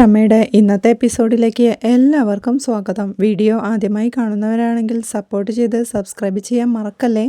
അമ്മയുടെ ഇന്നത്തെ എപ്പിസോഡിലേക്ക് എല്ലാവർക്കും സ്വാഗതം. വീഡിയോ ആദ്യമായി കാണുന്നവരാണെങ്കിൽ സപ്പോർട്ട് ചെയ്ത് സബ്സ്ക്രൈബ് ചെയ്യാൻ മറക്കല്ലേ?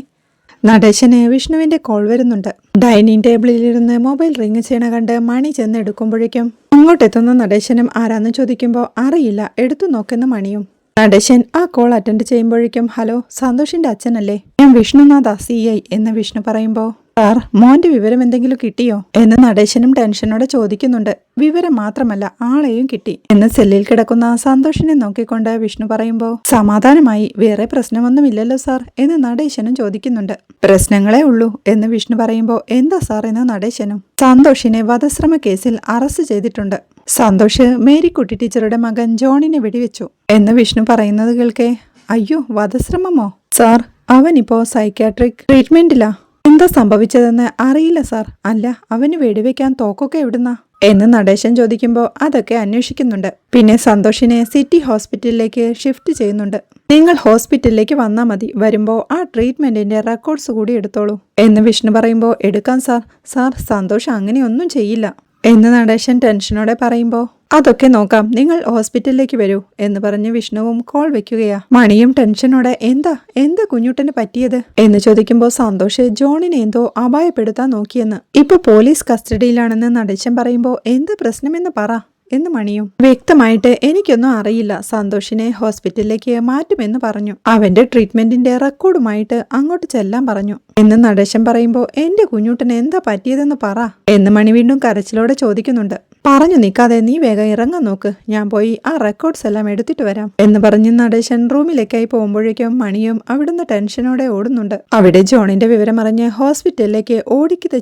നടേശന് വിഷ്ണുവിന്റെ കോൾ വരുന്നുണ്ട്. ഡൈനിങ് ടേബിളിലിരുന്ന് മൊബൈൽ റിങ് ചെയ്യണ കണ്ട് മണി ചെന്ന് എടുക്കുമ്പോഴേക്കും അങ്ങോട്ടെത്തുന്ന നടേശനും ആരാന്ന് ചോദിക്കുമ്പോൾ അറിയില്ല എടുത്തു നോക്കുന്ന മണിയും. നടേശൻ ആ കോൾ അറ്റൻഡ് ചെയ്യുമ്പോഴേക്കും ഹലോ സന്തോഷിന്റെ അച്ഛനല്ലേ? ഞാൻ വിഷ്ണുനാഥ സി ഐ എന്ന് വിഷ്ണു പറയുമ്പോൾ സാർ മോന്റെ വിവരം എന്തെങ്കിലും കിട്ടിയോ? എന്ന് നടേശനും ടെൻഷനോടെ ചോദിക്കുന്നുണ്ട്. വിവരം മാത്രമല്ല ആളെയും കിട്ടി. എന്ന് സെല്ലിൽ കിടക്കുന്ന സന്തോഷിനെ നോക്കിക്കൊണ്ട് വിഷ്ണു പറയുമ്പോൾ സമാധാനമായി വേറെ പ്രശ്നമൊന്നുമില്ലല്ലോ സാർ എന്ന് നടേശനും ചോദിക്കുന്നുണ്ട്. പ്രശ്നങ്ങളേ ഉള്ളൂ എന്ന് വിഷ്ണു പറയുമ്പോൾ എന്താ സാർ എന്ന് നടേശനും? സന്തോഷിനെ വധശ്രമ കേസിൽ അറസ്റ്റ് ചെയ്തിട്ടുണ്ട്. സന്തോഷ് മേരിക്കുട്ടി ടീച്ചറുടെ മകൻ ജോണിനെ വെടിവെച്ചു. എന്ന് വിഷ്ണു പറയുന്നത് കേൾക്കേ അയ്യോ വധശ്രമമോ? സാർ അവനിപ്പോ സൈക്യാട്രിക് ട്രീറ്റ്മെന്റിലാ. എന്താ സംഭവിച്ചതെന്ന് അറിയില്ല സാർ. അല്ല അവന് വെടിവെക്കാൻ തോക്കൊക്കെ എവിടുന്നാ? എന്ന് നടേശൻ ചോദിക്കുമ്പോൾ അതൊക്കെ അന്വേഷിക്കുന്നുണ്ട്. പിന്നെ സന്തോഷിനെ സിറ്റി ഹോസ്പിറ്റലിലേക്ക് ഷിഫ്റ്റ് ചെയ്യുന്നുണ്ട്. നിങ്ങൾ ഹോസ്പിറ്റലിലേക്ക് വന്നാൽ മതി. വരുമ്പോൾ ആ ട്രീറ്റ്മെന്റിന്റെ റെക്കോർഡ്സ് കൂടി എടുത്തോളൂ എന്ന് വിഷ്ണു പറയുമ്പോൾ എടുക്കാം സാർ. സാർ സന്തോഷ് അങ്ങനെയൊന്നും ചെയ്യില്ല. എന്ന് നടേശൻ ടെൻഷനോടെ പറയുമ്പോൾ അതൊക്കെ നോക്കാം. നിങ്ങൾ ഹോസ്പിറ്റലിലേക്ക് വരൂ എന്ന് പറഞ്ഞ് വിഷ്ണുവും കോൾ വെക്കുകയാ. മണിയും ടെൻഷനോടെ എന്താ? എന്താ കുഞ്ഞുട്ടന് പറ്റിയത്? എന്ന് ചോദിക്കുമ്പോൾ സന്തോഷ് ജോണിനെ എന്തോ അപായപ്പെടുത്താൻ നോക്കിയെന്ന്. ഇപ്പൊ പോലീസ് കസ്റ്റഡിയിലാണെന്ന് നടേശൻ പറയുമ്പോൾ എന്ത് പ്രശ്നമെന്ന് പറ എന്ന് മണിയും. വ്യക്തമായിട്ട് എനിക്കൊന്നും അറിയില്ല സന്തോഷിനെ ഹോസ്പിറ്റലിലേക്ക് മാറ്റുമെന്ന് പറഞ്ഞു. അവന്റെ ട്രീറ്റ്മെന്റിന്റെ റെക്കോർഡുമായിട്ട് അങ്ങോട്ട് ചെല്ലാൻ പറഞ്ഞു. എന്ന് നടേശൻ പറയുമ്പോൾ എന്റെ കുഞ്ഞുട്ടന് എന്താ പറ്റിയതെന്ന് പറ എന്ന് മണി വീണ്ടും കരച്ചിലോടെ ചോദിക്കുന്നുണ്ട്. പറഞ്ഞു നിൽക്കാതെ നീ വേഗം ഇറങ്ങാൻ നോക്ക്. ഞാൻ പോയി ആ റെക്കോർഡ്സ് എല്ലാം എടുത്തിട്ട് വരാം എന്ന് പറഞ്ഞ് നടേശൻ റൂമിലേക്കായി പോകുമ്പോഴേക്കും മണിയും അവിടുന്ന് ടെൻഷനോടെ ഓടുന്നുണ്ട്. അവിടെ ജോണിന്റെ വിവരം അറിഞ്ഞ് ഹോസ്പിറ്റലിലേക്ക് ഓടിക്കിത്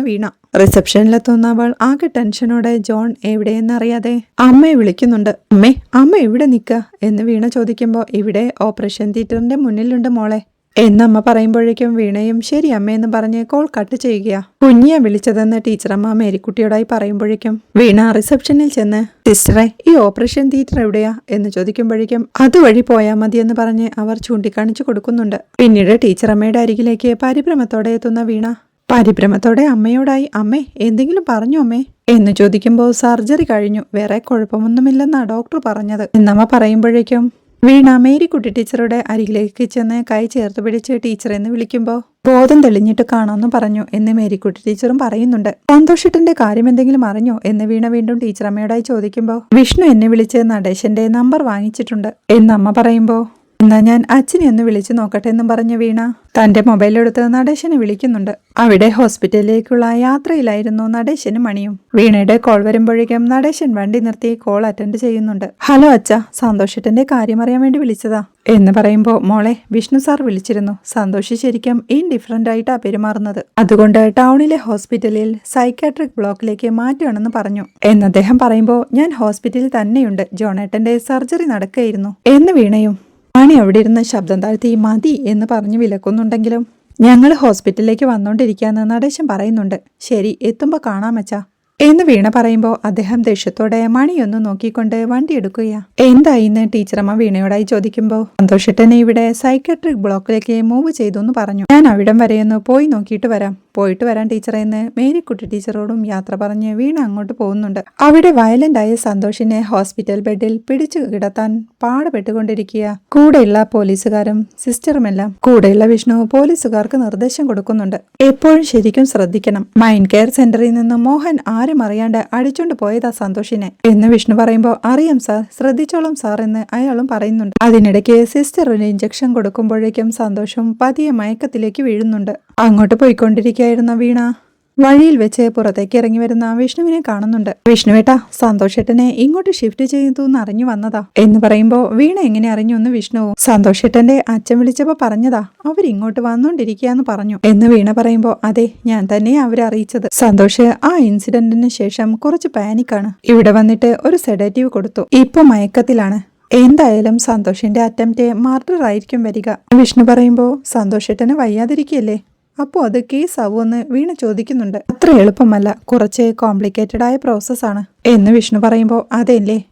വീണ. റിസപ്ഷനിലെത്തുന്ന അവൾ ആകെ ടെൻഷനോടെ ജോൺ എവിടെയെന്നറിയാതെ അമ്മയെ വിളിക്കുന്നുണ്ട്. അമ്മേ അമ്മ എവിടെ നിൽക്കുക? എന്ന് വീണ ചോദിക്കുമ്പോൾ ഇവിടെ ഓപ്പറേഷൻ തിയേറ്ററിന്റെ മുന്നിലുണ്ട് മോളെ. എന്നമ്മ പറയുമ്പോഴേക്കും വീണയും ശരി അമ്മയെന്ന് പറഞ്ഞ് കോൾ കട്ട് ചെയ്യുക കുഞ്ഞിയെ വിളിച്ചതെന്ന് ടീച്ചറമ്മ മേരിക്കുട്ടിയോടായി പറയുമ്പോഴേക്കും വീണ റിസപ്ഷനിൽ ചെന്ന് സിസ്റ്ററെ ഈ ഓപ്പറേഷൻ തിയേറ്റർ എവിടെയാ? എന്ന് ചോദിക്കുമ്പോഴേക്കും അതുവഴി പോയാൽ മതിയെന്ന് പറഞ്ഞ് അവർ ചൂണ്ടിക്കാണിച്ചു കൊടുക്കുന്നുണ്ട്. പിന്നീട് ടീച്ചറമ്മയുടെ അരികിലേക്ക് പരിഭ്രമത്തോടെ എത്തുന്ന വീണ പരിഭ്രമത്തോടെ അമ്മയോടായി അമ്മേ എന്തെങ്കിലും പറഞ്ഞു അമ്മേ? എന്ന് ചോദിക്കുമ്പോൾ സർജറി കഴിഞ്ഞു. വേറെ കുഴപ്പമൊന്നുമില്ലെന്നാ ഡോക്ടർ പറഞ്ഞത്. എന്നമ്മ പറയുമ്പോഴേക്കും വീണ മേരിക്കുട്ടി ടീച്ചറുടെ അരികിലേക്ക് ചെന്ന് കൈ ചേർത്ത് പിടിച്ച് ടീച്ചർ എന്ന് വിളിക്കുമ്പോൾ ബോധം തെളിഞ്ഞിട്ട് കാണാമെന്ന് പറഞ്ഞു എന്ന് മേരിക്കുട്ടി ടീച്ചറും പറയുന്നുണ്ട്. സന്തോഷത്തിന്റെ കാര്യം എന്തെങ്കിലും അറിഞ്ഞോ എന്ന് വീണ വീണ്ടും ടീച്ചർ അമ്മയോടായി ചോദിക്കുമ്പോൾ വിഷ്ണു എന്നെ വിളിച്ച് നടേശന്റെ നമ്പർ വാങ്ങിച്ചിട്ടുണ്ട്. എന്ന് അമ്മ പറയുമ്പോൾ എന്നാ ഞാൻ അച്ഛനെ ഒന്ന് വിളിച്ചു നോക്കട്ടെ എന്നും പറഞ്ഞു വീണ. തന്റെ മൊബൈൽ എടുത്ത് നടേശനെ വിളിക്കുന്നുണ്ട്. അവിടെ ഹോസ്പിറ്റലിലേക്കുള്ള യാത്രയിലായിരുന്നു നടേശനും മണിയും. വീണയുടെ കോൾ വരുമ്പോഴേക്കും നടേശൻ വണ്ടി നിർത്തി കോൾ അറ്റൻഡ് ചെയ്യുന്നുണ്ട്. ഹലോ അച്ഛ സന്തോഷത്തിന്റെ കാര്യം അറിയാൻ വേണ്ടി വിളിച്ചതാ. എന്ന് പറയുമ്പോൾ മോളെ വിഷ്ണു സാർ വിളിച്ചിരുന്നു. സന്തോഷി ശരിക്കും ഇൻഡിഫറന്റ് ആയിട്ടാ പെരുമാറുന്നത്. അതുകൊണ്ട് ടൗണിലെ ഹോസ്പിറ്റലിൽ സൈക്കാട്രിക് ബ്ലോക്കിലേക്ക് മാറ്റുകയാണെന്ന് പറഞ്ഞു. എന്ന് അദ്ദേഹം പറയുമ്പോൾ ഞാൻ ഹോസ്പിറ്റലിൽ തന്നെയുണ്ട്. ജോണേട്ടന്റെ സർജറി നടക്കുകയായിരുന്നു. എന്ന് വീണയും മണി അവിടെ ഇരുന്ന് ശബ്ദം താഴ്ത്തി മതി എന്ന് പറഞ്ഞു വിലക്കുന്നുണ്ടെങ്കിലും ഞങ്ങൾ ഹോസ്പിറ്റലിലേക്ക് വന്നുകൊണ്ടിരിക്കുകയെന്ന് നടേശൻ പറയുന്നുണ്ട്. ശരി എത്തുമ്പോൾ കാണാമച്ചാ എന്ന് വീണ പറയുമ്പോൾ അദ്ദേഹം ദേഷ്യത്തോടെ മണിയൊന്ന് നോക്കിക്കൊണ്ട് വണ്ടി എടുക്കുകയാ. എന്തായിന്ന് ടീച്ചറമ്മ വീണയോടായി ചോദിക്കുമ്പോൾ സന്തോഷിട്ടനെ ഇവിടെ സൈക്കട്രിക് ബ്ലോക്കിലേക്ക് മൂവ് ചെയ്തു എന്ന് പറഞ്ഞു. ഞാൻ അവിടം വരെയൊന്ന് പോയി നോക്കിയിട്ട് വരാം. പോയിട്ട് വരാൻ ടീച്ചറെ എന്ന് മേരിക്കുട്ടി ടീച്ചറോടും യാത്ര പറഞ്ഞ് വീണ അങ്ങോട്ട് പോകുന്നുണ്ട്. അവിടെ വയലന്റ് ആയ സന്തോഷിനെ ഹോസ്പിറ്റൽ ബെഡിൽ പിടിച്ചു കിടത്താൻ പാടുപെട്ടുകൊണ്ടിരിക്കുക. കൂടെയുള്ള പോലീസുകാരും സിസ്റ്ററുമെല്ലാം കൂടെയുള്ള വിഷ്ണു പോലീസുകാർക്ക് നിർദ്ദേശം കൊടുക്കുന്നുണ്ട്. എപ്പോഴും ശരിക്കും ശ്രദ്ധിക്കണം. മൈൻഡ് കെയർ സെന്ററിൽ നിന്ന് മോഹൻ ആരും അറിയാണ്ട് അടിച്ചോണ്ട് പോയതാ സന്തോഷിനെ. എന്ന് വിഷ്ണു പറയുമ്പോൾ അറിയാം സാർ ശ്രദ്ധിച്ചോളും സാർ എന്ന് അയാളും പറയുന്നുണ്ട്. അതിനിടയ്ക്ക് സിസ്റ്റർ ഒരു ഇഞ്ചക്ഷൻ കൊടുക്കുമ്പോഴേക്കും സന്തോഷം പതിയെ മയക്കത്തിലേക്ക് വീഴുന്നുണ്ട്. അങ്ങോട്ട് പോയിക്കൊണ്ടിരിക്കുകയായിരുന്ന വീണ? വഴിയിൽ വെച്ച് പുറത്തേക്ക് ഇറങ്ങി വരുന്ന വിഷ്ണുവിനെ കാണുന്നുണ്ട്. വിഷ്ണുവേട്ടാ സന്തോഷേട്ടനെ ഇങ്ങോട്ട് ഷിഫ്റ്റ് ചെയ്തു എന്ന് അറിഞ്ഞു വന്നതാ. എന്ന് പറയുമ്പോൾ വീണ എങ്ങനെ അറിഞ്ഞു എന്ന് വിഷ്ണുവും സന്തോഷേട്ടന്റെ അച്ഛൻ വിളിച്ചപ്പോ പറഞ്ഞതാ. അവരിങ്ങോട്ട് വന്നോണ്ടിരിക്കാന്ന് പറഞ്ഞു. എന്ന് വീണ പറയുമ്പോൾ അതെ ഞാൻ തന്നെ അവരെ അറിയിച്ചത്. സന്തോഷ് ആ ഇൻസിഡന്റിന് ശേഷം കുറച്ച് പാനിക്കാണ് ഇവിടെ വന്നിട്ട് ഒരു സെഡേറ്റീവ് കൊടുത്തു. ഇപ്പൊ മയക്കത്തിലാണ്. എന്തായാലും സന്തോഷിന്റെ അറ്റംപ്റ്റ് മാർഡർ ആയിരിക്കും വരിക. വിഷ്ണു പറയുമ്പോൾ സന്തോഷേട്ടന് വയ്യാതിരിക്കല്ലേ അപ്പോൾ അത് കേസ് ആവുമെന്ന് വീണ ചോദിക്കുന്നുണ്ട്. അത്ര എളുപ്പമല്ല. കുറച്ച് കോംപ്ലിക്കേറ്റഡ് ആയ പ്രോസസ്സാണ് എന്ന് വിഷ്ണു പറയുമ്പോൾ അതല്ലേ?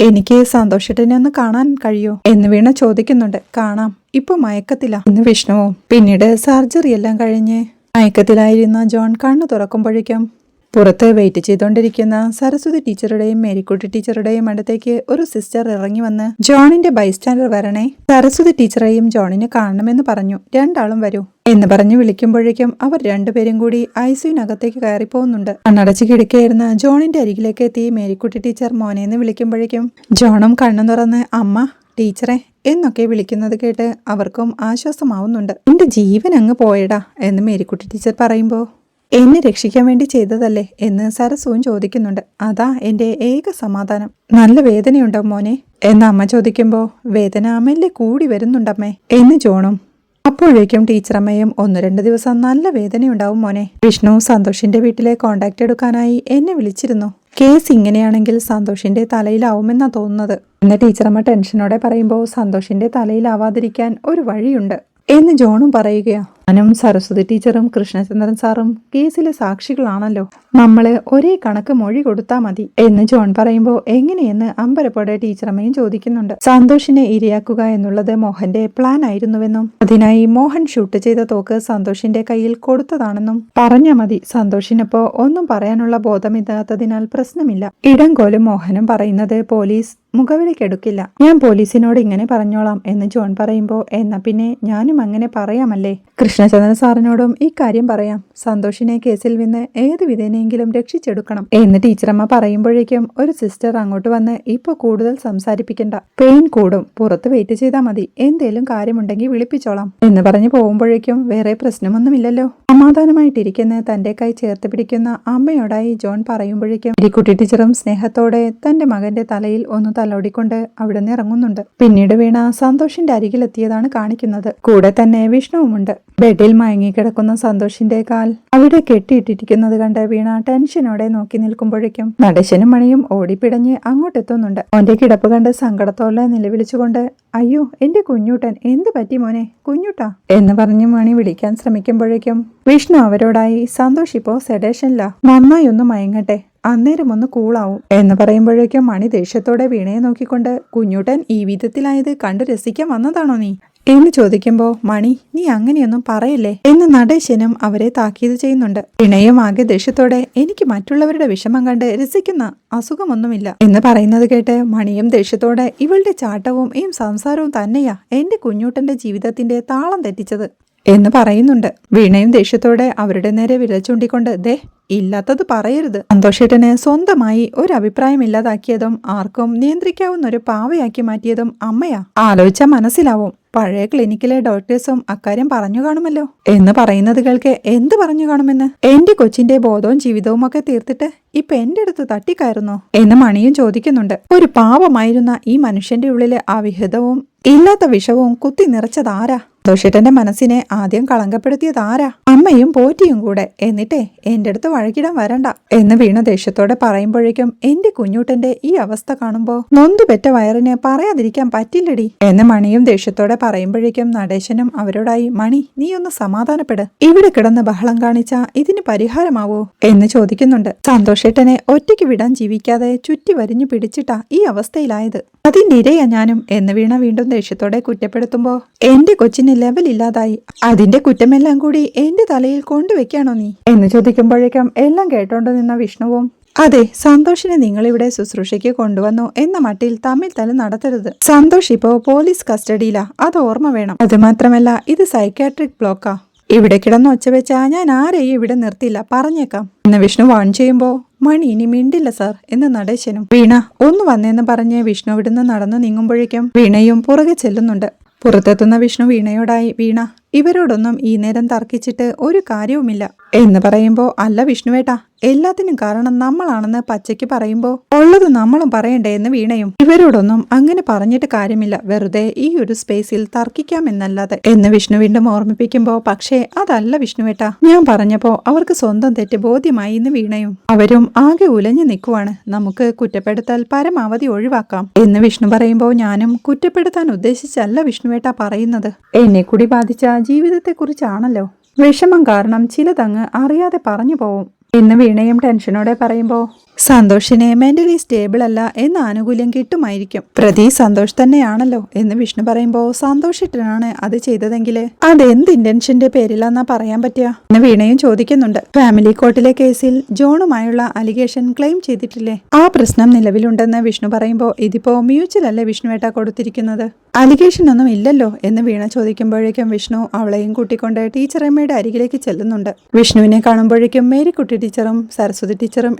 എനിക്ക് സന്തോഷത്തിനെ ഒന്ന് കാണാൻ കഴിയോ? എന്ന് വീണ ചോദിക്കുന്നുണ്ട്. കാണാം. ഇപ്പൊ മയക്കത്തില്ല എന്ന് വിഷ്ണുവും പിന്നീട് സർജറി എല്ലാം കഴിഞ്ഞ് മയക്കത്തിലായിരുന്ന ജോൺ കണ്ണു തുറക്കുമ്പോഴേക്കും പുറത്ത് വെയിറ്റ് ചെയ്തുകൊണ്ടിരിക്കുന്ന സരസ്വതി ടീച്ചറുടെയും മേരിക്കുട്ടി ടീച്ചറുടെയും അടുത്തേക്ക് ഒരു സിസ്റ്റർ ഇറങ്ങി വന്ന് ജോണിന്റെ ബൈസ്റ്റാൻഡർ വരണേ. സരസ്വതി ടീച്ചറെയും ജോണിനെ കാണണമെന്ന് പറഞ്ഞു. രണ്ടാളും വരൂ. എന്ന് പറഞ്ഞ് വിളിക്കുമ്പോഴേക്കും അവർ രണ്ടുപേരും കൂടി ഐസിയുനകത്തേക്ക് കയറിപ്പോകുന്നുണ്ട്. കണ്ണടച്ച് കിടക്കുകയായിരുന്ന ജോണിന്റെ അരികിലേക്ക് എത്തി മേരിക്കുട്ടി ടീച്ചർ മോനെന്ന് വിളിക്കുമ്പോഴേക്കും ജോണും കണ്ണു തുറന്ന് അമ്മ ടീച്ചറെ എന്നൊക്കെ വിളിക്കുന്നത് കേട്ട് അവർക്കും ആശ്വാസമാവുന്നുണ്ട്. എന്റെ ജീവൻ അങ്ങ് പോയടാ എന്ന് മേരിക്കുട്ടി ടീച്ചർ പറയുമ്പോൾ എന്നെ രക്ഷിക്കാൻ വേണ്ടി ചെയ്തതല്ലേ? എന്ന് സരസുവും ചോദിക്കുന്നുണ്ട്. അതാ എന്റെ ഏക സമാധാനം. നല്ല വേദനയുണ്ടോ മോനെ? എന്ന് അമ്മ ചോദിക്കുമ്പോൾ വേദന അമ്മല്ലേ കൂടി വരുന്നുണ്ടമ്മേ എന്ന് ജോണും അപ്പോഴേക്കും ടീച്ചറമ്മയും ഒന്ന് രണ്ട് ദിവസം നല്ല വേദനയുണ്ടാവും മോനെ. വിഷ്ണു സന്തോഷിന്റെ വീട്ടിലെ കോണ്ടാക്ട് എടുക്കാനായി എന്നെ വിളിച്ചിരുന്നു. കേസ് ഇങ്ങനെയാണെങ്കിൽ സന്തോഷിന്റെ തലയിലാവുമെന്നാ തോന്നുന്നത്. എന്ന് ടീച്ചറമ്മ ടെൻഷനോടെ പറയുമ്പോൾ സന്തോഷിന്റെ തലയിലാവാതിരിക്കാൻ ഒരു വഴിയുണ്ട്. എന്ന് ജോണും പറയുകയാ. ഞാനും സരസ്വതി ടീച്ചറും കൃഷ്ണചന്ദ്രൻ സാറും കേസിലെ സാക്ഷികളാണല്ലോ. നമ്മൾ ഒരേ കണക്ക് മൊഴി കൊടുത്താൽ മതി എന്ന് ജോൺ പറയുമ്പോൾ എങ്ങനെയെന്ന് അമ്പരപ്പോടെ ടീച്ചറമ്മയും ചോദിക്കുന്നുണ്ട്. സന്തോഷിനെ ഇരയാക്കുക എന്നുള്ളത് മോഹന്റെ പ്ലാൻ ആയിരുന്നുവെന്നും അതിനായി മോഹൻ ഷൂട്ട് ചെയ്ത തോക്ക് സന്തോഷിന്റെ കയ്യിൽ കൊടുത്തതാണെന്നും പറഞ്ഞ മതി. സന്തോഷിനിപ്പോ ഒന്നും പറയാനുള്ള ബോധമില്ലാത്തതിനാൽ പ്രശ്നമില്ല. ഇടംകോലും മോഹനും പറയുന്നത് പോലീസ് മുഖവിലേക്കെടുക്കില്ല ഞാൻ പോലീസിനോട് ഇങ്ങനെ പറഞ്ഞോളാം എന്ന് ജോൺ പറയുമ്പോൾ എന്നാ പിന്നെ ഞാനും അങ്ങനെ പറയാമല്ലേ? കൃഷ്ണചന്ദ്രൻ സാറിനോടും ഈ കാര്യം പറയാം. സന്തോഷിനെ കേസിൽ നിന്ന് ഏത് വിധേനെങ്കിലും രക്ഷിച്ചെടുക്കണം. എന്ന് ടീച്ചറമ്മ പറയുമ്പോഴേക്കും ഒരു സിസ്റ്റർ അങ്ങോട്ട് വന്ന് ഇപ്പൊ കൂടുതൽ സംസാരിപ്പിക്കണ്ട. പെയിൻ കൂടും. പുറത്ത് വെയിറ്റ് ചെയ്താൽ മതി. എന്തേലും കാര്യമുണ്ടെങ്കിൽ വിളിപ്പിച്ചോളാം. എന്ന് പറഞ്ഞു പോകുമ്പോഴേക്കും വേറെ പ്രശ്നമൊന്നുമില്ലല്ലോ. സമാധാനമായിട്ടിരിക്കുന്ന തന്റെ കൈ ചേർത്ത് പിടിക്കുന്ന അമ്മയോടായി ജോൺ പറയുമ്പോഴേക്കും ഇരിക്കുട്ടി ടീച്ചറും സ്നേഹത്തോടെ തന്റെ മകന്റെ തലയിൽ ഒന്ന് തലോടിക്കൊണ്ട് അവിടെ നിന്ന് ഇറങ്ങുന്നുണ്ട്. പിന്നീട് വീണ സന്തോഷിന്റെ അരികിലെത്തിയതാണ് കാണിക്കുന്നത്. കൂടെ തന്നെ വിഷ്ണുവുമുണ്ട്. ബെഡിൽ മയങ്ങിക്കിടക്കുന്ന സന്തോഷിന്റെ കാൽ അവിടെ കെട്ടിയിട്ടിരിക്കുന്നത് കണ്ട് വീണ ടെൻഷനോടെ നോക്കി നിൽക്കുമ്പോഴേക്കും നടശനും മണിയും ഓടിപ്പിടഞ്ഞ് അങ്ങോട്ടെത്തുന്നുണ്ട്. ഓന്റെ കിടപ്പ് കണ്ട് സങ്കടത്തോടെ നിലവിളിച്ചുകൊണ്ട് അയ്യോ എന്റെ കുഞ്ഞൂട്ടൻ എന്ത് പറ്റി മോനെ? കുഞ്ഞൂട്ടാ? എന്ന് പറഞ്ഞ് മണി വിളിക്കാൻ ശ്രമിക്കുമ്പോഴേക്കും വിഷ്ണു അവരോടായി സന്തോഷ് ഇപ്പോ സെഡേഷനില്ല നന്നായി ഒന്ന് മയങ്ങട്ടെ. അന്നേരം ഒന്ന് കൂളാവും. എന്ന് പറയുമ്പോഴേക്കും മണി ദേഷ്യത്തോടെ വീണയെ നോക്കിക്കൊണ്ട് കുഞ്ഞൂട്ടൻ ഈ വിധത്തിലായത് കണ്ട് രസിക്കാൻ വന്നതാണോ നീ? എന്ന് ചോദിക്കുമ്പോ മണി നീ അങ്ങനെയൊന്നും പറയല്ലേ? എന്ന് നടേശനും അവരെ താക്കീത് ചെയ്യുന്നുണ്ട്. വിണയും ആകെ ദേഷ്യത്തോടെ എനിക്ക് മറ്റുള്ളവരുടെ വിഷമം കണ്ട് രസിക്കുന്ന അസുഖമൊന്നുമില്ല എന്ന് പറയുന്നത് കേട്ട് മണിയും ദേഷ്യത്തോടെ ഇവളുടെ ചാട്ടവും ഈ സംസാരവും തന്നെയാ എന്റെ കുഞ്ഞൂട്ടന്റെ ജീവിതത്തിന്റെ താളം തെറ്റിച്ചത്. എന്ന് പറയുന്നുണ്ട്. വീണയും ദേഷ്യത്തോടെ അവരുടെ നേരെ വിരൽ ചൂണ്ടിക്കൊണ്ട് ദേ ഇല്ലാത്തത് പറയരുത്. സന്തോഷേട്ടനെ സ്വന്തമായി ഒരു അഭിപ്രായം ഇല്ലാതാക്കിയതും ആർക്കും നിയന്ത്രിക്കാവുന്ന ഒരു പാവയാക്കി മാറ്റിയതും അമ്മയാ. ആലോചിച്ച മനസ്സിലാവും. പഴയ ക്ലിനിക്കിലെ ഡോക്ടേഴ്സും അക്കാര്യം പറഞ്ഞു കാണുമല്ലോ. എന്ന് പറയുന്നത് കേൾക്ക് എന്ത് പറഞ്ഞു കാണുമെന്ന്? എന്റെ കൊച്ചിന്റെ ബോധവും ജീവിതവും ഒക്കെ തീർത്തിട്ട് ഇപ്പൊ എന്റെ അടുത്ത് തട്ടിക്കയറുന്നോ? എന്ന് മണിയും ചോദിക്കുന്നുണ്ട്. ഒരു പാവമായിരുന്ന ഈ മനുഷ്യന്റെ ഉള്ളിലെ ആ വിഹിതവും ഇല്ലാത്ത വിഷവും കുത്തി നിറച്ചതാരാ ദോഷേട്ടന്റെ മനസ്സിനെ ആദ്യം കളങ്കപ്പെടുത്തിയത് ആരാ? അമ്മയും പോറ്റിയും കൂടെ. എന്നിട്ടേ എന്റെ അടുത്ത് വഴക്കിടാൻ വരണ്ട എന്ന് വീണ ദേഷ്യത്തോടെ പറയുമ്പോഴേക്കും എന്റെ കുഞ്ഞൂട്ടന്റെ ഈ അവസ്ഥ കാണുമ്പോ നൊന്തു പെറ്റ വയറിന് പറയാതിരിക്കാൻ പറ്റില്ലടി എന്ന് മണിയും ദേഷ്യത്തോടെ പറയുമ്പോഴേക്കും നടേശനും അവരോടായി മണി നീ ഒന്ന് സമാധാനപ്പെട്. ഇവിടെ കിടന്ന് ബഹളം കാണിച്ച ഇതിന് പരിഹാരമാവോ? എന്ന് ചോദിക്കുന്നുണ്ട്. സന്തോഷേട്ടനെ ഒറ്റയ്ക്ക് വിടാൻ ജീവിക്കാതെ ചുറ്റി വരിഞ്ഞു പിടിച്ചിട്ടാ ഈ അവസ്ഥയിലായത്. അതിന്റെ ഇരയാ ഞാനും എന്ന് വീണ വീണ്ടും ദേഷ്യത്തോടെ കുറ്റപ്പെടുത്തുമ്പോ എന്റെ കൊച്ചിന് ലെവൽ ഇല്ലാതായി. അതിന്റെ കുറ്റമെല്ലാം കൂടി എന്റെ തലയിൽ കൊണ്ടുവെക്കാണോ നീ? എന്ന് ചോദിക്കുമ്പോഴേക്കും എല്ലാം കേട്ടോണ്ട് നിന്ന വിഷ്ണുവും അതെ സന്തോഷിനെ നിങ്ങളിവിടെ ശുശ്രൂഷയ്ക്ക് കൊണ്ടുവന്നു എന്ന മട്ടിൽ തമ്മിൽ തല നടത്തരുത്. സന്തോഷ് ഇപ്പോ പോലീസ് കസ്റ്റഡിയിലാ. അത് ഓർമ്മ വേണം. അത് മാത്രമല്ല ഇത് സൈക്കാട്രിക് ബ്ലോക്കാ ഇവിടെ കിടന്ന് ഒച്ച വെച്ചാ ഞാൻ ആരെയും ഇവിടെ നിർത്തില്ല. പറഞ്ഞേക്കാം. എന്ന് വിഷ്ണു വാൺ ചെയ്യുമ്പോ മണി ഇനി മിണ്ടില്ല സാർ എന്ന് നടേശനും വീണ ഒന്ന് വന്നേന്ന് പറഞ്ഞ് വിഷ്ണു ഇവിടുന്ന് നടന്നു നീങ്ങുമ്പോഴേക്കും വീണയും പുറകെ ചെല്ലുന്നുണ്ട്. പുറത്തെത്തുന്ന വിഷ്ണു വീണയോടായി വീണ. ഇവരോടൊന്നും ഈ നേരം തർക്കിച്ചിട്ട് ഒരു കാര്യവുമില്ല. എന്ന് പറയുമ്പോ അല്ല വിഷ്ണുവേട്ടാ എല്ലാത്തിനും കാരണം നമ്മളാണെന്ന് പച്ചയ്ക്ക് പറയുമ്പോ ഉള്ളത് നമ്മളും പറയണ്ടേ എന്ന് വീണയും. ഇവരോടൊന്നും അങ്ങനെ പറഞ്ഞിട്ട് കാര്യമില്ല. വെറുതെ ഈ ഒരു സ്പേസിൽ തർക്കിക്കാമെന്നല്ലാതെ എന്ന് വിഷ്ണു വീണ്ടും ഓർമ്മിപ്പിക്കുമ്പോൾ പക്ഷേ അതല്ല വിഷ്ണുവേട്ടാ. ഞാൻ പറഞ്ഞപ്പോ അവർക്ക് സ്വന്തം തെറ്റ് ബോധ്യമായി എന്ന് വീണയും. അവരും ആകെ ഉലഞ്ഞു നിൽക്കുവാണ്. നമുക്ക് കുറ്റപ്പെടുത്തൽ പരമാവധി ഒഴിവാക്കാം. എന്ന് വിഷ്ണു പറയുമ്പോൾ ഞാനും കുറ്റപ്പെടുത്താൻ ഉദ്ദേശിച്ചല്ല വിഷ്ണുവേട്ട പറയുന്നത്. എന്നെ കൂടി ബാധിച്ച ജീവിതത്തെക്കുറിച്ചാണല്ലോ. വിഷമം കാരണം ചിലതങ്ങ് അറിയാതെ പറഞ്ഞു പോവും. ഇന്ന് വീണയും ടെൻഷനോടെ പറയുമ്പോൾ സന്തോഷിനെ മെന്റലി സ്റ്റേബിൾ അല്ല എന്ന ആനുകൂല്യം കിട്ടുമായിരിക്കും. പ്രതി സന്തോഷ് തന്നെയാണല്ലോ എന്ന് വിഷ്ണു പറയുമ്പോൾ സന്തോഷിട്ടാണ് അത് ചെയ്തതെങ്കിൽ അത് എന്ത് ഇന്റൻഷന്റെ പേരിലാന്നാ പറയാൻ പറ്റുക? എന്ന് വീണയും ചോദിക്കുന്നുണ്ട്. ഫാമിലി കോർട്ടിലെ കേസിൽ ജോണുമായുള്ള അലിഗേഷൻ ക്ലെയിം ചെയ്തിട്ടില്ലേ? ആ പ്രശ്നം നിലവിലുണ്ടെന്ന് വിഷ്ണു പറയുമ്പോൾ ഇതിപ്പോ മ്യൂച്വൽ അല്ലേ വിഷ്ണുവേട്ട കൊടുത്തിരിക്കുന്നത്? അലിഗേഷൻ ഒന്നും ഇല്ലല്ലോ എന്ന് വീണ ചോദിക്കുമ്പോഴേക്കും വിഷ്ണു അവളെയും കൂട്ടിക്കൊണ്ട് ടീച്ചറമ്മയുടെ അരികിലേക്ക് ചെല്ലുന്നുണ്ട്. വിഷ്ണുവിനെ കാണുമ്പോഴേക്കും മേരിക്കുട്ടി ടീച്ചറും സരസ്വതി ടീച്ചറും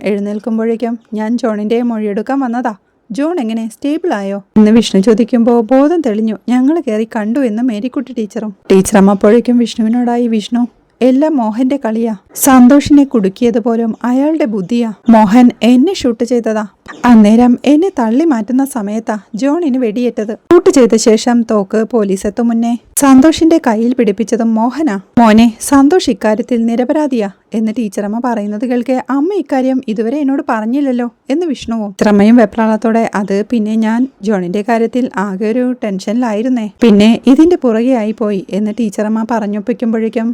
എഴുന്നേൽക്കുമ്പോഴേക്കും ഞാൻ ജോണിന്റെ മൊഴിയെടുക്കാൻ വന്നതാ. ജോൺ എങ്ങനെ സ്റ്റേബിൾ ആയോ? എന്ന് വിഷ്ണു ചോദിക്കുമ്പോൾ ബോധം തെളിഞ്ഞു. ഞങ്ങൾ കയറി കണ്ടു എന്ന് മേരിക്കുട്ടി ടീച്ചറും. ടീച്ചറമ്മ അപ്പോഴേക്കും വിഷ്ണുവിനോടായി വിഷ്ണു എല്ലാം മോഹന്റെ കളിയാ. സന്തോഷിനെ കുടുക്കിയത് പോലും അയാളുടെ ബുദ്ധിയാ. മോഹൻ എന്നെ ഷൂട്ട് ചെയ്തതാ. അന്നേരം എന്നെ തള്ളി മാറ്റുന്ന സമയത്താ ജോണിന് വെടിയേറ്റത്. ഷൂട്ട് ചെയ്ത ശേഷം തോക്ക് പോലീസെത്തും മുന്നേ സന്തോഷിന്റെ കയ്യിൽ പിടിപ്പിച്ചതും മോഹനാ. മോനെ സന്തോഷ് ഇക്കാര്യത്തിൽ നിരപരാധിയാ എന്ന് ടീച്ചറമ്മ പറയുന്നത് കേൾക്കെ അമ്മ ഇക്കാര്യം ഇതുവരെ എന്നോട് പറഞ്ഞില്ലല്ലോ എന്ന് വിഷ്ണുവോ. ഇത്രമയും വെപ്രാളത്തോടെ അത് പിന്നെ ഞാൻ ജോണിന്റെ കാര്യത്തിൽ ആകെ ഒരു ടെൻഷനിലായിരുന്നേ. പിന്നെ ഇതിന്റെ പുറകെ ആയി പോയി എന്ന് ടീച്ചറമ്മ പറഞ്ഞൊപ്പിക്കുമ്പോഴേക്കും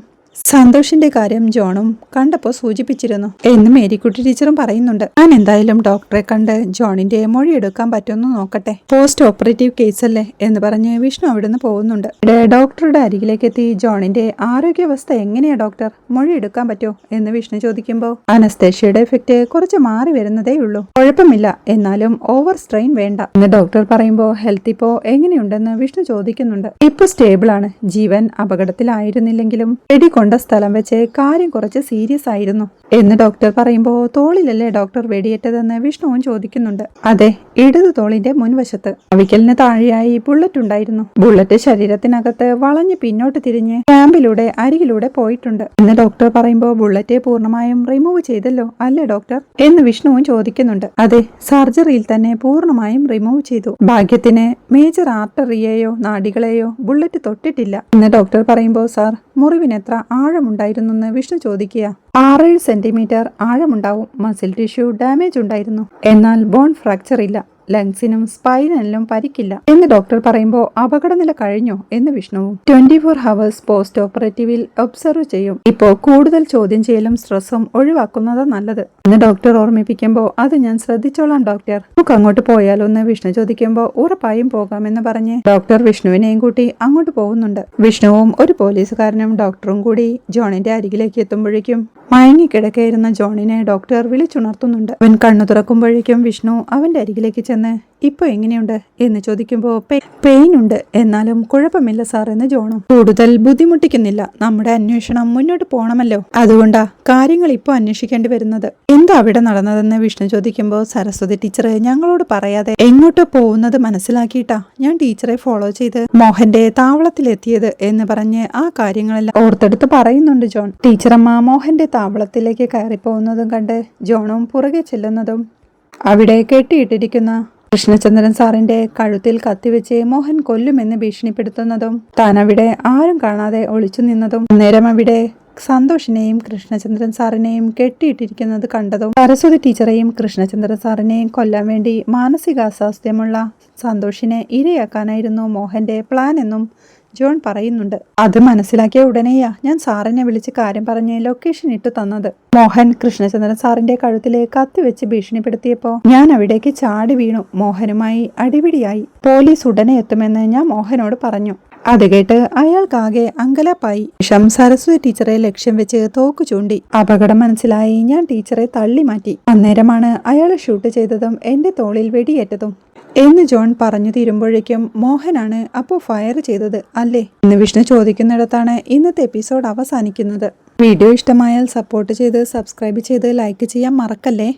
സന്തോഷിന്റെ കാര്യം ജോണും കണ്ടപ്പോൾ സൂചിപ്പിച്ചിരുന്നു. എന്ന് മേരിക്കുട്ടി ടീച്ചറും പറയുന്നുണ്ട്. ഞാൻ എന്തായാലും ഡോക്ടറെ കണ്ട് ജോണിന്റെ മൊഴി എടുക്കാൻ പറ്റുമെന്ന് നോക്കട്ടെ. പോസ്റ്റ് ഓപ്പറേറ്റീവ് കേസല്ലേ? എന്ന് പറഞ്ഞ് വിഷ്ണു അവിടുന്ന് പോകുന്നുണ്ട്. ഡോക്ടറുടെ അരികിലേക്ക് എത്തി ജോണിന്റെ ആരോഗ്യാവസ്ഥ എങ്ങനെയാ ഡോക്ടർ? മൊഴി എടുക്കാൻ പറ്റുമോ എന്ന് വിഷ്ണു ചോദിക്കുമ്പോൾ അനസ്തേഷ്യയുടെ എഫക്റ്റ് കുറച്ച് മാറി വരുന്നതേ ഉള്ളൂ. കുഴപ്പമില്ല. എന്നാലും ഓവർ സ്ട്രെയിൻ വേണ്ട. എന്ന് ഡോക്ടർ പറയുമ്പോൾ ഹെൽത്ത് ഇപ്പോ എങ്ങനെയുണ്ടെന്ന് വിഷ്ണു ചോദിക്കുന്നുണ്ട്. ഇപ്പൊ സ്റ്റേബിൾ ആണ് ജീവൻ അപകടത്തിലായിരുന്നില്ലെങ്കിലും കൊണ്ട സ്ഥലം വെച്ച് കാര്യം കുറച്ച് സീരിയസ് ആയിരുന്നു. എന്ന് ഡോക്ടർ പറയുമ്പോൾ തോളിലല്ലേ ഡോക്ടർ വെടിയേറ്റതെന്ന് വിഷ്ണുവും ചോദിക്കുന്നുണ്ട്. അതെ ഇടതു തോളിന്റെ മുൻവശത്ത്. അവിക്കലിന് താഴെയായി ബുള്ളറ്റ് ഉണ്ടായിരുന്നു. ബുള്ളറ്റ് ശരീരത്തിനകത്ത് വളഞ്ഞ് പിന്നോട്ട് തിരിഞ്ഞ് ക്യാമ്പിലൂടെ അരികിലൂടെ പോയിട്ടുണ്ട്. എന്ന് ഡോക്ടർ പറയുമ്പോൾ ബുള്ളറ്റ് പൂർണമായും റിമൂവ് ചെയ്തല്ലോ അല്ലേ ഡോക്ടർ എന്ന് വിഷ്ണുവും ചോദിക്കുന്നുണ്ട്. അതെ സർജറിയിൽ തന്നെ പൂർണമായും റിമൂവ് ചെയ്തു. ഭാഗ്യത്തിന് മേജർ ആർട്ടറിയെയോ നാടികളെയോ ബുള്ളറ്റ് തൊട്ടിട്ടില്ല. എന്ന് ഡോക്ടർ പറയുമ്പോൾ സാർ മുറിവിന് എത്ര ആഴമുണ്ടായിരുന്നു എന്ന് വിഷ്ണു ചോദിക്കുക. ആറേഴ് സെന്റിമീറ്റർ ആഴമുണ്ടാവും. മസിൽ ടിഷ്യൂ ഡാമേജ് ഉണ്ടായിരുന്നു. എന്നാൽ ബോൺ ഫ്രാക്ചർ ഇല്ല ലങ്സിനും സ്പൈനലിനും പരിക്കില്ല എന്ന് ഡോക്ടർ പറയുമ്പോൾ അപകടനില കഴിഞ്ഞോ എന്ന് വിഷ്ണുവും ട്വന്റി ഫോർ ഹവേഴ്സ് പോസ്റ്റ് ഓപ്പറേറ്റീവിൽ ഒബ്സർവ് ചെയ്യും. ഇപ്പോൾ കൂടുതൽ ചോദ്യം ചെയ്യലും സ്ട്രെസ്സും ഒഴിവാക്കുന്നത് നല്ലത്. എന്ന് ഡോക്ടർ ഓർമ്മിപ്പിക്കുമ്പോൾ അത് ഞാൻ ശ്രദ്ധിച്ചോളാം ഡോക്ടർ. നമുക്ക് അങ്ങോട്ട് പോയാലോ എന്ന് വിഷ്ണു ചോദിക്കുമ്പോൾ ഉറപ്പായും പോകാമെന്ന് പറഞ്ഞ് ഡോക്ടർ വിഷ്ണുവിനെയും കൂട്ടി അങ്ങോട്ട് പോകുന്നുണ്ട്. വിഷ്ണുവും ഒരു പോലീസുകാരനും ഡോക്ടറും കൂടി ജോണിന്റെ അരികിലേക്ക് എത്തുമ്പോഴേക്കും മയങ്ങിക്കിടക്കായിരുന്ന ജോണിനെ ഡോക്ടർ വിളിച്ചുണർത്തുന്നുണ്ട്. അവൻ കണ്ണു തുറക്കുമ്പോഴേക്കും വിഷ്ണു അവന്റെ അരികിലേക്ക് ചെന്ന് ഇപ്പൊ എങ്ങനെയുണ്ട്? എന്ന് ചോദിക്കുമ്പോൾ പെയിൻ ഉണ്ട് എന്നാലും കുഴപ്പമില്ല സാർ എന്ന് ജോണും. കൂടുതൽ ബുദ്ധിമുട്ടിക്കുന്നില്ല. നമ്മുടെ അന്വേഷണം മുന്നോട്ട് പോകണമല്ലോ അതുകൊണ്ടാ കാര്യങ്ങൾ ഇപ്പോൾ അന്വേഷിക്കേണ്ടി വരുന്നത്. എന്താ അവിടെ നടന്നതെന്ന്? വിഷ്ണു ചോദിക്കുമ്പോൾ സരസ്വതി ടീച്ചർ ഞങ്ങളോട് പറയാതെ എങ്ങോട്ട് പോകുന്നത് മനസ്സിലാക്കിയിട്ടാ ഞാൻ ടീച്ചറെ ഫോളോ ചെയ്ത് മോഹന്റെ താവളത്തിലെത്തിയത് എന്ന് പറഞ്ഞ് ആ കാര്യങ്ങളെല്ലാം ഓർത്തെടുത്ത് പറയുന്നുണ്ട് ജോൺ. ടീച്ചറമ്മ മോഹന്റെ താവളത്തിലേക്ക് കയറിപ്പോകുന്നതും കണ്ട് ജോണും പുറകെ ചെല്ലുന്നതും അവിടെ കെട്ടിയിട്ടിരിക്കുന്ന കൃഷ്ണചന്ദ്രൻ സാറിന്റെ കഴുത്തിൽ കത്തിവെച്ച് മോഹൻ കൊല്ലുമെന്ന് ഭീഷണിപ്പെടുത്തുന്നതും താൻ അവിടെ ആരും കാണാതെ ഒളിച്ചു നിന്നതും നേരം അവിടെ സന്തോഷിനെയും കൃഷ്ണചന്ദ്രൻ സാറിനെയും കെട്ടിയിട്ടിരിക്കുന്നത് കണ്ടതും സരസ്വതി ടീച്ചറെയും കൃഷ്ണചന്ദ്രൻ സാറിനെയും കൊല്ലാൻ വേണ്ടി മാനസികാസ്വാസ്ഥ്യമുള്ള സന്തോഷിനെ ഇരയാക്കാനായിരുന്നു മോഹന്റെ പ്ലാൻ എന്നും ജോൺ പറയുന്നുണ്ട് അത് മനസ്സിലാക്കിയ ഉടനെയാ ഞാൻ സാറിനെ വിളിച്ച് കാര്യം പറഞ്ഞ് ലൊക്കേഷൻ ഇട്ടു തന്നത്. മോഹൻ കൃഷ്ണചന്ദ്രൻ സാറിന്റെ കഴുത്തിലെ കത്തി വെച്ച് ഭീഷണിപ്പെടുത്തിയപ്പോ ഞാൻ അവിടേക്ക് ചാടി വീണു. മോഹനുമായി അടിപിടിയായി. പോലീസ് ഉടനെ എത്തുമെന്ന് ഞാൻ മോഹനോട് പറഞ്ഞു. അത് കേട്ട് അയാൾക്കാകെ അങ്കലാപ്പായി. ശം സരസ്വതി ടീച്ചറെ ലക്ഷ്യം വെച്ച് തോക്ക് ചൂണ്ടി. അപകടം മനസ്സിലായി. ഞാൻ ടീച്ചറെ തള്ളി മാറ്റി അന്നേരമാണ് അയാൾ ഷൂട്ട് ചെയ്തതും എന്റെ തോളിൽ വെടിയേറ്റതും. എന്ന് ജോൺ പറഞ്ഞു തീരുമ്പോഴേക്കും മോഹനാണ് അപ്പോൾ ഫയർ ചെയ്തത് അല്ലേ? എന്ന് വിഷ്ണു ചോദിക്കുന്നിടത്താണ് ഇന്നത്തെ എപ്പിസോഡ് അവസാനിക്കുന്നത്. വീഡിയോ ഇഷ്ടമായാൽ സപ്പോർട്ട് ചെയ്ത് സബ്സ്ക്രൈബ് ചെയ്ത് ലൈക്ക് ചെയ്യാൻ മറക്കല്ലേ?